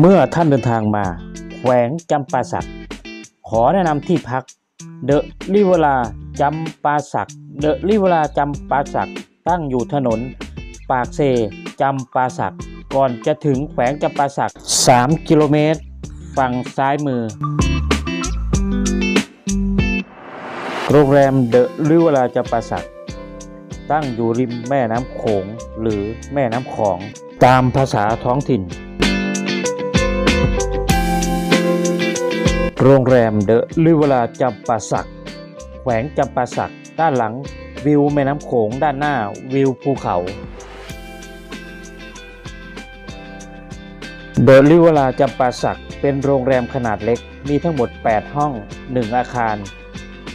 เมื่อท่านเดินทางมา แขวงจำปาสัก ขอแนะนำที่พัก เดอะลิเวลาจำปาสัก เดอะลิเวลาจำปาสัก ตั้งอยู่ถนน ปากเซจำปาสัก ก่อนจะถึงแขวงจำปาสัก 3 กิโลเมตร ฝั่งซ้ายมือ โรงแรมเดอะลิเวลาจำปาสัก ตั้งอยู่ริมแม่น้ำโขงหรือแม่น้ำของ ตามภาษาท้องถิ่น โรงแรมเดอะลิเวลาจำปาสัก แขวงจำปาสัก ด้านหลัง วิวแม่น้ำโขงด้านหน้าวิวภูเขา เดอะลิเวลาจำปาสัก เป็นโรงแรมขนาดเล็ก มีทั้งหมด 8 ห้อง 1 อาคาร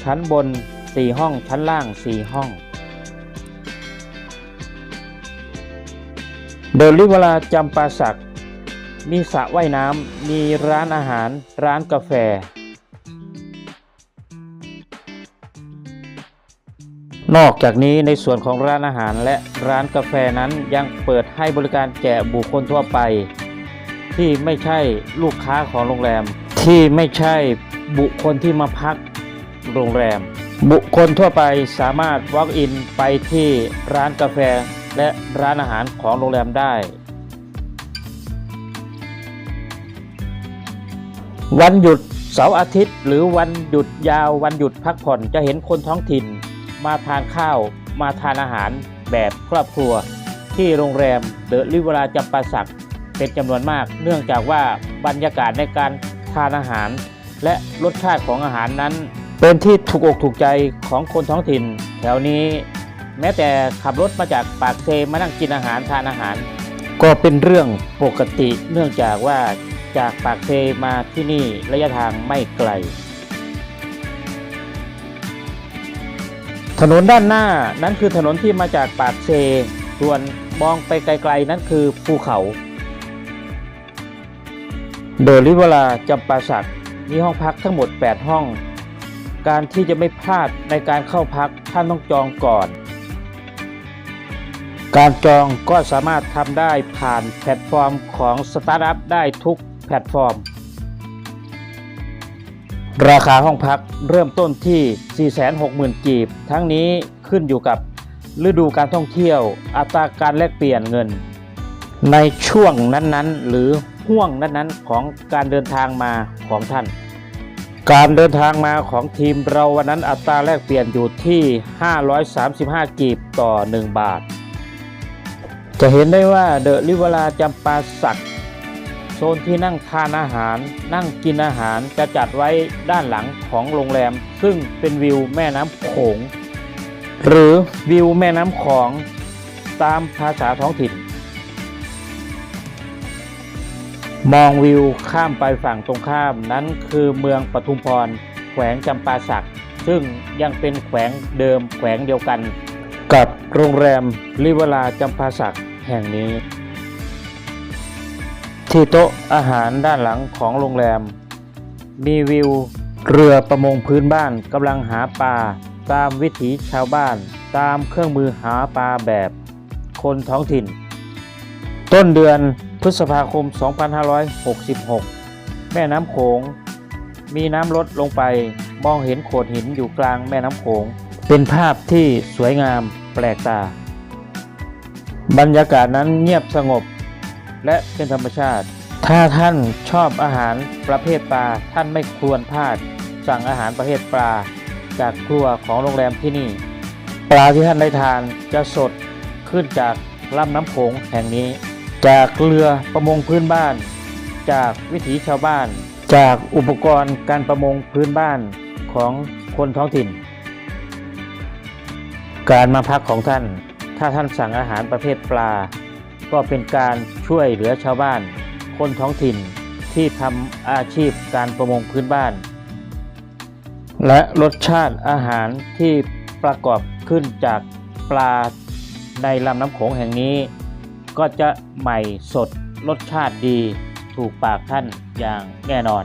ชั้นบน 4 ห้อง ชั้นล่าง 4 ห้อง เดอะลิเวลาจำปาสัก มีสระว่ายน้ำ มีร้านอาหาร ร้านกาแฟ นอกจากนี้ในส่วนของร้านอาหารและร้านกาแฟนั้นยังเปิดให้บริการแก่บุคคลทั่วไป ที่ไม่ใช่ลูกค้าของโรงแรม ที่ไม่ใช่บุคคลที่มาพักโรงแรม บุคคลทั่วไปสามารถ walk in ไปที่ร้านกาแฟและร้านอาหารของโรงแรมได้ วันหยุดเสาร์อาทิตย์ หรือวันหยุดยาววันหยุดพักผ่อนจะเห็นคนท้องถิ่น มาทานข้าว มาทานอาหารแบบครอบครัว ที่โรงแรมเดอะลิเวลาจำปาสักเป็นจำนวนมาก เนื่องจากว่าบรรยากาศในการทานอาหาร และรสชาติของอาหารนั้น เป็นที่ถูกอกถูกใจของคนท้องถิ่น แถวนี้ แม้แต่ขับรถมาจากปากเซมานั่งกินอาหารทานอาหาร ก็เป็นเรื่องปกติเนื่องจากว่า จากปากเซมาที่นี่ระยะทางไม่ไกล ถนนด้านหน้านั้นคือถนนที่มาจากปากเซส่วนมองไปไกลๆนั้นคือภูเขา เดลิเวลาจำปาสักมีห้องพักทั้งหมด 8 ห้อง การที่จะไม่พลาดในการเข้าพักท่านต้องจองก่อน การจองก็สามารถทำได้ผ่านแพลตฟอร์มของสตาร์ทอัพได้ทุก ลตฟอร์ม ราคาห้องพักเริ่มต้นที่ 460,000 กีบ ทั้งนี้ขึ้นอยู่กับฤดูการท่องเที่ยว อัตราการแลกเปลี่ยนเงิน ในช่วงนั้นๆ หรือห่วงนั้นๆของการเดินทางมาของท่าน การเดินทางมาของทีมเราวันนั้นอัตราแลกเปลี่ยนอยู่ที่ 535 กีบต่อ 1 บาท จะเห็นได้ว่าเดอะลิเวลาจำปาสัก นที่นั่งทานอาหาร นั่งกินอาหารจะจัดไว้ด้านหลังของโรงแรม ซึ่งเป็นวิวแม่น้ำโขง หรือวิวแม่น้ำของตามภาษาท้องถิ่น มองวิวข้ามไปฝั่งตรงข้ามนั้นคือเมืองปทุมพร แขวงจำปาสัก ซึ่งยังเป็นแขวงเดิมแขวงเดียวกัน กับโรงแรมลิเวลาจำปาสักแห่งนี้ ที่โต๊ะอาหารด้านหลังของโรงแรม มีวิวเรือประมงพื้นบ้านกำลังหาปลาตามวิถีชาวบ้าน ตามเครื่องมือหาปลาแบบคนท้องถิ่น ต้นเดือนพฤษภาคม 2566 แม่น้ำโขง มีน้ำลดลงไปมองเห็นโขดหินอยู่กลางแม่น้ำโขง เป็นภาพที่สวยงามแปลกตา บรรยากาศนั้นเงียบสงบ และเป็นธรรมชาติ ถ้าท่านชอบอาหารประเภทปลาท่านไม่ควรพลาด สั่งอาหารประเภทปลา จากครัวของโรงแรมที่นี่ ปลาที่ท่านได้ทานจะสดขึ้นจากลำน้ำโขงแห่งนี้ จากเรือประมงพื้นบ้าน จากวิถีชาวบ้าน จากอุปกรณ์การประมงพื้นบ้านของคนท้องถิ่น การมาพักของท่าน ถ้าท่านสั่งอาหารประเภทปลา ก็เป็นการช่วยเหลือชาวบ้าน คนท้องถิ่นที่ทำอาชีพการประมงพื้นบ้าน และรสชาติอาหารที่ประกอบขึ้นจากปลาในลำน้ำโขงแห่งนี้ ก็จะใหม่สดรสชาติดีถูกปากท่านอย่างแน่นอน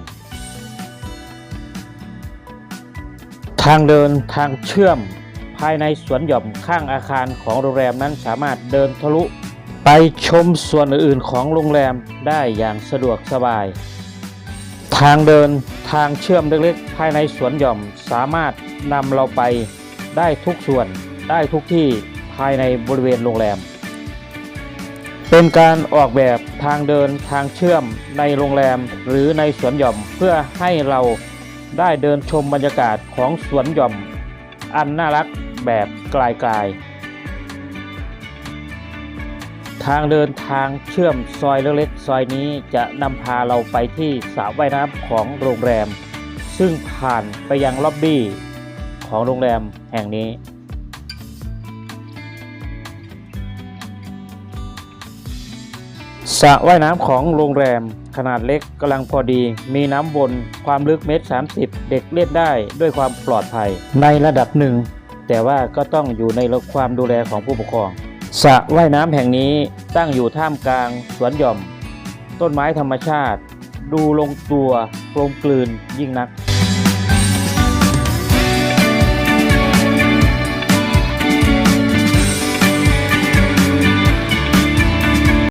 ทางเดินทางเชื่อมภายในสวนหย่อมข้างอาคารของโรงแรมนั้นสามารถเดินทะลุ ไปชมส่วนอื่นๆของโรงแรมได้อย่างสะดวกสบาย ทางเดินทางเชื่อมเล็กๆ ภายในสวนหย่อมสามารถนำเราไปได้ทุกส่วนได้ทุกที่ภายในบริเวณโรงแรม เป็นการออกแบบทางเดินทางเชื่อมในโรงแรมหรือในสวนหย่อมเพื่อให้เราได้เดินชมบรรยากาศของสวนหย่อม อันน่ารักแบบไกลๆ ทางเดินทางเชื่อมซอยเล็กๆซอยนี้จะนำพาเราไปที่สระว่ายน้ำของโรงแรม ซึ่งผ่านไปยังล็อบบี้ของโรงแรมแห่งนี้ สระว่ายน้ำของโรงแรมขนาดเล็กกำลังพอดี มีน้ำวนความลึกเมตรสามสิบเด็กเล่นได้ด้วยความปลอดภัยในระดับหนึ่ง แต่ว่าก็ต้องอยู่ในความดูแลของผู้ปกครอง สระว่ายน้ำแห่งนี้ตั้งอยู่ท่ามกลางสวนหย่อม ต้นไม้ธรรมชาติ ดูลงตัวกลมกลืนยิ่งนัก